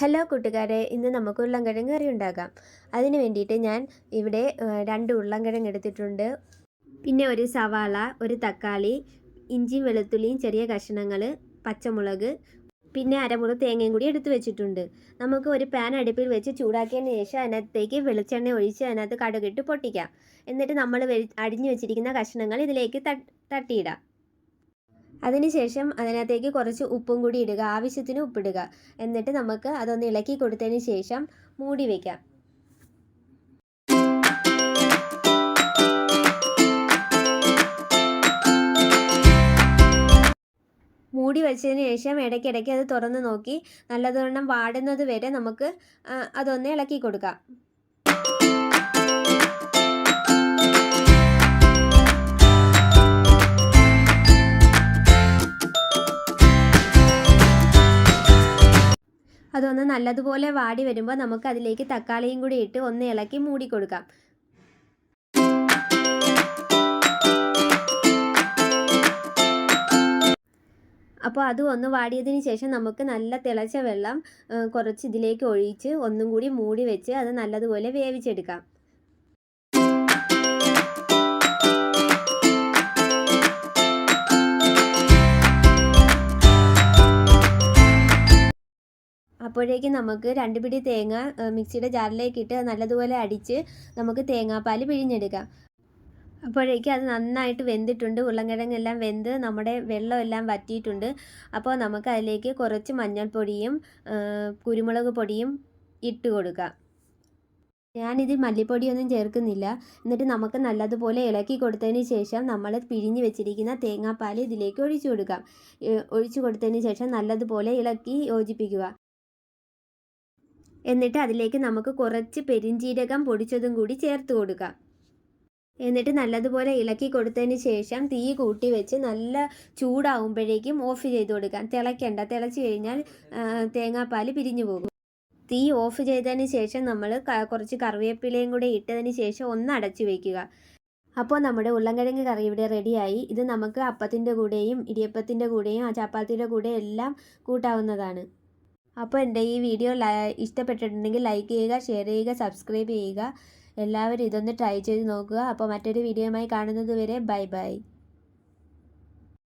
Hello കൂട്ടുകാരെ ഇന്ന് നമുക്ക് ഉരുളൻകിഴങ്ങ് കറി ഉണ്ടാക്കാം അതിന് വേണ്ടിയിട്ട് ഞാൻ ഇവിടെ രണ്ട് ഉരുളൻകിഴങ്ങ് എടുത്തിട്ടുണ്ട്. പിന്നെ ഒരു സവാള ഒരു തക്കാളി ഇഞ്ചിയും വെളുത്തുള്ളിയും ചെറിയ കഷ്ണങ്ങൾ പച്ചമുളക് പിന്നെ അരമുറി തേങ്ങയും കൂടി എടുത്തു വെച്ചിട്ടുണ്ട്. നമുക്ക് ഒരു പാൻ അടുപ്പിൽ വെച്ച് ചൂടാക്കിയതിന് ശേഷം അതിനകത്തേക്ക് വെളിച്ചെണ്ണ ഒഴിച്ച് അതിനകത്ത് കടുകിട്ട് പൊട്ടിക്കാം. എന്നിട്ട് നമ്മൾ അടിഞ്ഞു വെച്ചിരിക്കുന്ന കഷ്ണങ്ങൾ ഇതിലേക്ക് തട്ട് തട്ടിയിടാം. അതിനുശേഷം അതിനകത്തേക്ക് കുറച്ച് ഉപ്പും കൂടി ഇടുക ആവശ്യത്തിന് ഉപ്പിടുക. എന്നിട്ട് നമുക്ക് അതൊന്ന് ഇളക്കി കൊടുത്തതിന് ശേഷം മൂടി വയ്ക്കാം മൂടി വെച്ചതിന് ശേഷം ഇടയ്ക്കിടയ്ക്ക് അത് തുറന്ന് നോക്കി നല്ലതുവണ്ണം വാടുന്നത് വരെ നമുക്ക് അതൊന്ന് ഇളക്കി കൊടുക്കാം. അതൊന്ന് നല്ലതുപോലെ വാടി വരുമ്പോൾ നമുക്ക് അതിലേക്ക് തക്കാളിയും കൂടി ഇട്ട് ഒന്ന് ഇളക്കി മൂടി കൊടുക്കാം. അപ്പോൾ അത് ഒന്ന് വാടിയതിന് ശേഷം നമുക്ക് നല്ല തിളച്ച വെള്ളം കുറച്ച് ഇതിലേക്ക് ഒഴിച്ച് ഒന്നും കൂടി മൂടി വെച്ച് അത് നല്ലതുപോലെ വേവിച്ചെടുക്കാം. അപ്പോഴേക്കും നമുക്ക് രണ്ട് പിടി തേങ്ങ മിക്സിയുടെ ജാറിലേക്ക് ഇട്ട് നല്ലതുപോലെ അടിച്ച് നമുക്ക് തേങ്ങാപ്പാൽ പിഴിഞ്ഞെടുക്കാം. അപ്പോഴേക്കും അത് നന്നായിട്ട് വെന്തിട്ടുണ്ട്. ഉരുളൻകിഴങ്ങെല്ലാം വെന്ത് നമ്മുടെ വെള്ളമെല്ലാം വറ്റിയിട്ടുണ്ട്. അപ്പോൾ നമുക്ക് അതിലേക്ക് കുറച്ച് മഞ്ഞൾപ്പൊടിയും കുരുമുളക് പൊടിയും ഇട്ട് കൊടുക്കാം. ഞാനിത് മല്ലിപ്പൊടിയൊന്നും ചേർക്കുന്നില്ല. എന്നിട്ട് നമുക്ക് നല്ലതുപോലെ ഇളക്കി കൊടുത്തതിന് ശേഷം നമ്മൾ പിഴിഞ്ഞ് വെച്ചിരിക്കുന്ന തേങ്ങാപ്പാൽ ഇതിലേക്ക് ഒഴിച്ചു കൊടുക്കാം. ഒഴിച്ചു കൊടുത്തതിന് ശേഷം നല്ലതുപോലെ ഇളക്കി യോജിപ്പിക്കുക. എന്നിട്ട് അതിലേക്ക് നമുക്ക് കുറച്ച് പെരിഞ്ജീരകം പൊടിച്ചതും കൂടി ചേർത്ത് കൊടുക്കാം. എന്നിട്ട് നല്ലതുപോലെ ഇളക്കി കൊടുത്തതിന് ശേഷം തീ കൂട്ടി വെച്ച് നല്ല ചൂടാവുമ്പോഴേക്കും ഓഫ് ചെയ്ത് കൊടുക്കാം. തിളയ്ക്കണ്ട. തിളച്ച് കഴിഞ്ഞാൽ തേങ്ങാപ്പാൽ പിരിഞ്ഞു പോകും. തീ ഓഫ് ചെയ്തതിന് ശേഷം നമ്മൾ കുറച്ച് കറിവേപ്പിലയും കൂടെ ഇട്ടതിന് ശേഷം ഒന്ന് അടച്ചു വയ്ക്കുക അപ്പോൾ നമ്മുടെ ഉരുളൻകിഴങ്ങ് കറി ഇവിടെ റെഡിയായി. ഇത് നമുക്ക് അപ്പത്തിന്റെ കൂടെയും ഇടിയപ്പത്തിന്റെ കൂടെയും ചപ്പാത്തിയുടെ കൂടെ എല്ലാം കൂട്ടാവുന്നതാണ്. അപ്പോൾ എന്റെ ഈ വീഡിയോ ഇഷ്ടപ്പെട്ടിട്ടുണ്ടെങ്കിൽ ലൈക്ക് ചെയ്യുക ഷെയർ ചെയ്യുക സബ്സ്ക്രൈബ് ചെയ്യുക. എല്ലാവരും ഇതൊന്ന് ട്രൈ ചെയ്ത് നോക്കുക. അപ്പോൾ മറ്റൊരു വീഡിയോയുമായി കാണുന്നത് വരെ ബൈ ബൈ